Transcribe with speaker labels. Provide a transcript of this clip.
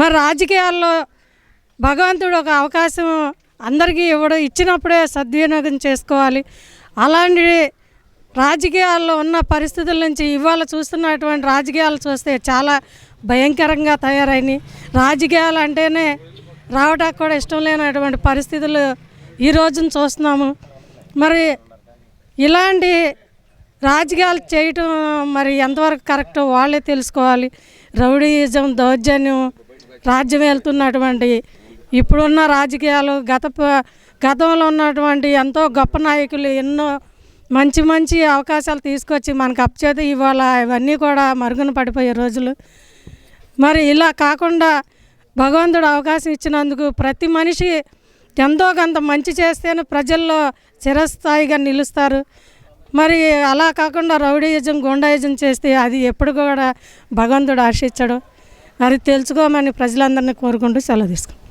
Speaker 1: మరి రాజకీయాల్లో భగవంతుడు ఒక అవకాశం అందరికీ ఇవ్వడం ఇచ్చినప్పుడే సద్వినియోగం చేసుకోవాలి. అలాంటి రాజకీయాల్లో ఉన్న పరిస్థితుల నుంచి ఇవాళ చూస్తున్నటువంటి రాజకీయాలు చూస్తే చాలా భయంకరంగా తయారైనాయి. రాజకీయాలు అంటేనే రావడానికి కూడా ఇష్టం లేనటువంటి పరిస్థితులు ఈ రోజున చూస్తున్నాము. మరి ఇలాంటి రాజకీయాలు చేయటం మరి ఎంతవరకు కరెక్టో వాళ్ళే తెలుసుకోవాలి. రౌడీయిజం దౌర్జన్యం రాజ్యం వెళ్తున్నటువంటి ఇప్పుడున్న రాజకీయాలు గత గతంలో ఉన్నటువంటి ఎంతో గొప్ప నాయకులు ఎన్నో మంచి మంచి అవకాశాలు తీసుకొచ్చి మనకు అప్చేత ఇవాళ ఇవన్నీ కూడా మరుగున పడిపోయే రోజులు. మరి ఇలా కాకుండా భగవంతుడు అవకాశం ఇచ్చినందుకు ప్రతి మనిషి ఎంతో కొంత మంచి చేస్తేనే ప్రజల్లో చిరస్థాయిగా నిలుస్తారు. మరి అలా కాకుండా రౌడీయిజం గుండాయిజం చేస్తే అది ఎప్పుడు కూడా భగవంతుడు ఆశించడు. మరి తెలుసుకోమని ప్రజలందరినీ కోరుకుంటూ సెలవు తీసుకుంటాం